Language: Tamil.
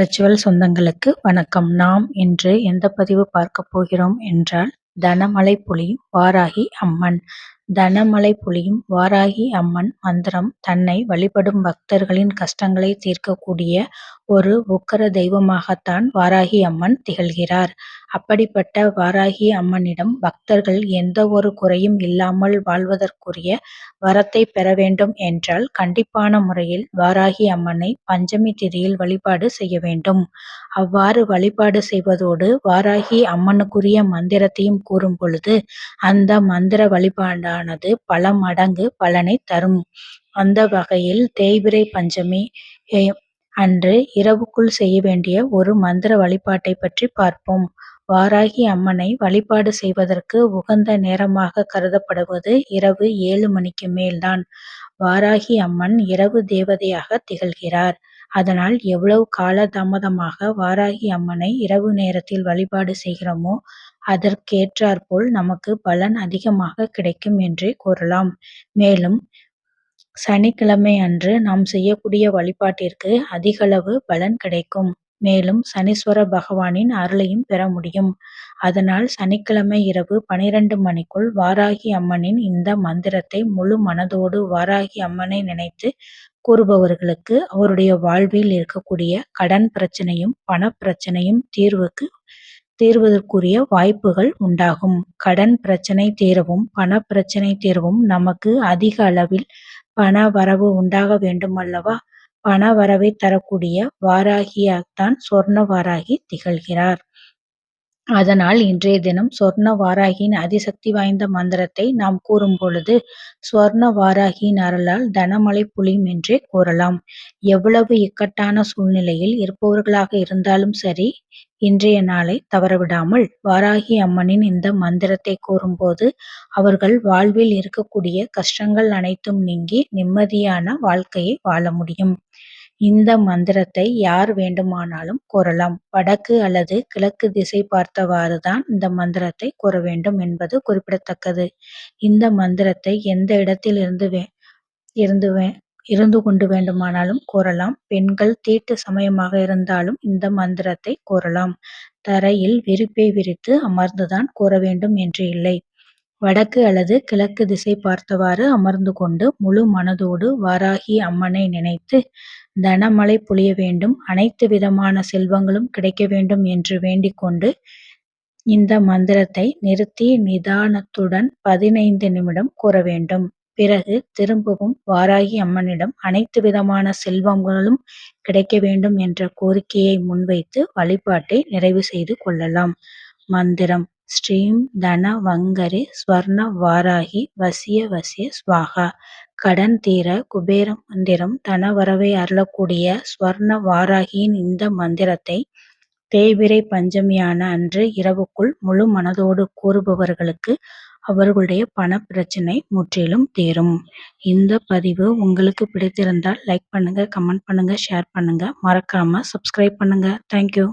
ஸ்பிரிச்சுவல் சொந்தங்களுக்கு வணக்கம். நாம் இன்று எந்த பதிவு பார்க்க போகிறோம் என்றால் தனமலை புலியும் வாராகி அம்மன். தனமலை புலியும் வாராகி அம்மன் மந்திரம் தன்னை வழிபடும் பக்தர்களின் கஷ்டங்களை தீர்க்கக்கூடிய ஒரு உக்கிர தெய்வமாகத்தான் வாராகி அம்மன் திகழ்கிறார். அப்படிப்பட்ட வாராகி அம்மனிடம் பக்தர்கள் எந்த ஒரு குறையும் இல்லாமல் வாழ்வதற்குரிய வரத்தை பெற வேண்டும் என்றால் கண்டிப்பான முறையில் வாராகி அம்மனை பஞ்சமி திதியில் வழிபாடு செய்ய வேண்டும். அவ்வாறு வழிபாடு செய்வதோடு வாராகி அம்மனுக்குரிய மந்திரத்தையும் கூறும் பொழுது அந்த மந்திர வழிபாடானது பல மடங்கு பலனை தரும். அந்த வகையில் தேய்பிறை பஞ்சமி அன்று இரவுக்குள் செய்ய வேண்டிய ஒரு மந்திர வழிபாட்டை பற்றி பார்ப்போம். வாராகி அம்மனை வழிபாடு செய்வதற்கு உகந்த நேரமாக கருதப்படுவது இரவு ஏழு மணிக்கு மேல்தான். வாராகி அம்மன் இரவு தேவதையாக திகழ்கிறார். அதனால் எவ்வளவு கால தாமதமாக வாராகி அம்மனை இரவு நேரத்தில் வழிபாடு செய்கிறோமோ அதற்கேற்றாற்போல் நமக்கு பலன் அதிகமாக கிடைக்கும் என்றே கூறலாம். மேலும் சனிக்கிழமை அன்று நாம் செய்யக்கூடிய வழிபாட்டிற்கு அதிகளவு பலன் கிடைக்கும். மேலும் சனீஸ்வர பகவானின் அருளையும் பெற முடியும். அதனால் சனிக்கிழமை இரவு பனிரெண்டு மணிக்குள் வாராகி அம்மனின் இந்த மந்திரத்தை முழு மனதோடு வாராகி அம்மனை நினைத்து கூறுபவர்களுக்கு அவருடைய வாழ்வில் இருக்கக்கூடிய கடன் பிரச்சனையும் பணப்பிரச்சனையும் தீர்வுக்கு தீர்வதற்குரிய வாய்ப்புகள் உண்டாகும். கடன் பிரச்சனை தீரவும் பணப்பிரச்சனை தீரவும் நமக்கு அதிக அளவில் பண வரவு உண்டாக வேண்டுமல்லவா பண வரவை தரக்கூடிய வாராகியாகத்தான் சொர்ண வாராகி திகழ்கிறார். அதனால் இன்றைய தினம் சொர்ண வாராகியின் அதிசக்தி வாய்ந்த மந்திரத்தை நாம் கூறும் பொழுது சுவர்ண வாராகியின் அருளால் தனமழை புலியும் என்றே கூறலாம். எவ்வளவு இக்கட்டான சூழ்நிலையில் இருப்பவர்களாக இருந்தாலும் சரி இன்றைய நாளை தவறவிடாமல் வாராகி அம்மனின் இந்த மந்திரத்தை கூறும்போது அவர்கள் வாழ்வில் இருக்கக்கூடிய கஷ்டங்கள் அனைத்தும் நீங்கி நிம்மதியான வாழ்க்கையை வாழ முடியும். இந்த மந்திரத்தை யார் வேண்டுமானாலும் கூறலாம். வடக்கு அல்லது கிழக்கு திசை பார்த்தவாறு தான் இந்த மந்திரத்தை கூற வேண்டும் என்பது குறிப்பிடத்தக்கது. இந்த மந்திரத்தை எந்த இடத்தில் இருந்து வே இருந்து வே இருந்து கொண்டு வேண்டுமானாலும் கூறலாம். பெண்கள் தீட்டு சமயமாக இருந்தாலும் இந்த மந்திரத்தை கூறலாம். தரையில் விரிப்பை விரித்து அமர்ந்துதான் கூற வேண்டும் என்று இல்லை. வடக்கு அல்லது கிழக்கு திசை பார்த்தவாறு அமர்ந்து கொண்டு முழு மனதோடு வாராகி அம்மனை நினைத்து தனமழை பொழிய வேண்டும் அனைத்து விதமான செல்வங்களும் கிடைக்க வேண்டும் என்று வேண்டிக் கொண்டு இந்த மந்திரத்தை நிறுத்தி நிதானத்துடன் பதினைந்து நிமிடம் கூற வேண்டும். பிறகு திரும்பவும் வாராகி அம்மனிடம் அனைத்து விதமான செல்வங்களும் கிடைக்க வேண்டும் என்ற கோரிக்கையை முன்வைத்து வழிபாட்டை நிறைவு செய்து கொள்ளலாம். மந்திரம் ஸ்ரீம் தன வங்கரி ஸ்வர்ண வாராகி வசிய வசிய ஸ்வாகா கடன் தீர குபேர மந்திரம் தனவரவை அருளக்கூடிய ஸ்வர்ண வாராகியின் இந்த மந்திரத்தை தேய்பிறை பஞ்சமியான அன்று இரவுக்குள் முழு மனதோடு கூறுபவர்களுக்கு அவர்களுடைய பணப்பிரச்சனை முற்றிலும் தீரும். இந்த பதிவு உங்களுக்கு பிடித்திருந்தால் லைக் பண்ணுங்க, கமெண்ட் பண்ணுங்க, ஷேர் பண்ணுங்க. மறக்காம சப்ஸ்கிரைப் பண்ணுங்க. தேங்க்யூ.